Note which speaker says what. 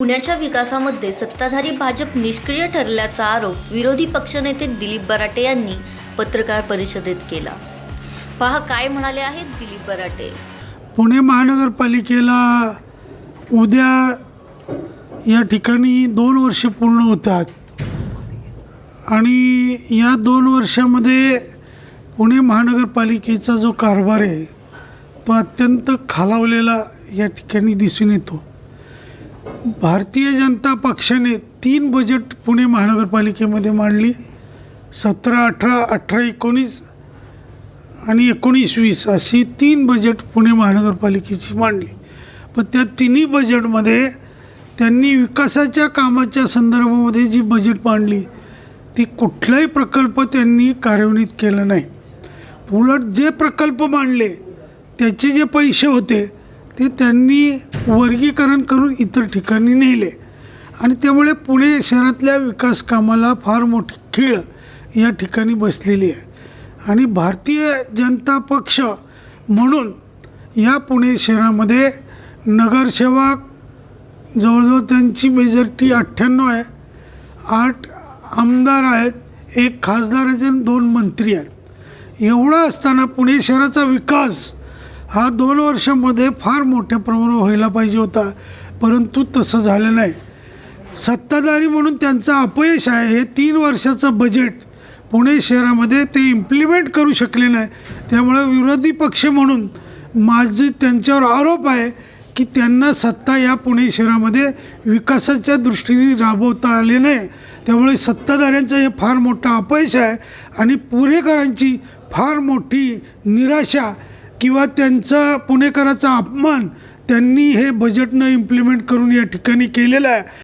Speaker 1: पुण्याच्या विकासामध्ये सत्ताधारी भाजप निष्क्रिय ठरल्याचा आरोप विरोधी पक्षनेते दिलीप बराटे यांनी पत्रकार परिषदेत केला. पहा काय म्हणाले आहेत दिलीप बराटे.
Speaker 2: पुणे महानगरपालिकेला उद्या या ठिकाणी दोन वर्ष पूर्ण होतात. आणि या दोन वर्षामध्ये पुणे महानगरपालिकेचा जो कारभार आहे तो अत्यंत खालावलेला या ठिकाणी दिसून येतो. भारतीय जनता पक्षाने तीन बजेट पुणे महानगरपालिकेमध्ये मांडली. सतरा अठरा अठरा एकोणीस आणि एकोणीस वीस अशी तीन बजेट पुणे महानगरपालिकेची मांडली. पण त्या तिन्ही बजेटमध्ये त्यांनी विकासाच्या कामाच्या संदर्भामध्ये जी बजेट मांडली ती कुठलाही प्रकल्प त्यांनी कार्यान्वित केला नाही. उलट जे प्रकल्प मांडले त्याचे जे पैसे होते ते त्यांनी वर्गीकरण करून इतर ठिकाणी नेले. आणि त्यामुळे पुणे शहरातल्या विकास कामाला फार मोठी खीळ या ठिकाणी बसलेली आहे. आणि भारतीय जनता पक्ष म्हणून या पुणे शहरामध्ये नगरसेवक जवळजवळ त्यांची मेजॉरिटी अठ्ठ्याण्णव आहे. आठ आमदार आहेत एक खासदार आहेत आणि दोन मंत्री आहेत. एवढं असताना पुणे शहराचा विकास हा दोन वर्षामध्ये फार मोठ्या प्रमाणावर व्हायला पाहिजे होता. परंतु तसं झालं नाही. सत्ताधारी म्हणून त्यांचं अपयश आहे हे तीन वर्षाचं बजेट पुणे शहरामध्ये ते इम्प्लिमेंट करू शकले नाही. त्यामुळे विरोधी पक्ष म्हणून माझे त्यांच्यावर आरोप आहे की त्यांना सत्ता या पुणे शहरामध्ये विकासाच्या दृष्टीने राबवता आले नाही. त्यामुळे सत्ताधाऱ्यांचं हे फार मोठं अपयश आहे आणि पुणेकरांची फार मोठी निराशा किंवा त्यांचा पुणेकराचा अपमान त्यांनी हे बजेटनं इम्प्लिमेंट करून या ठिकाणी केलेला आहे.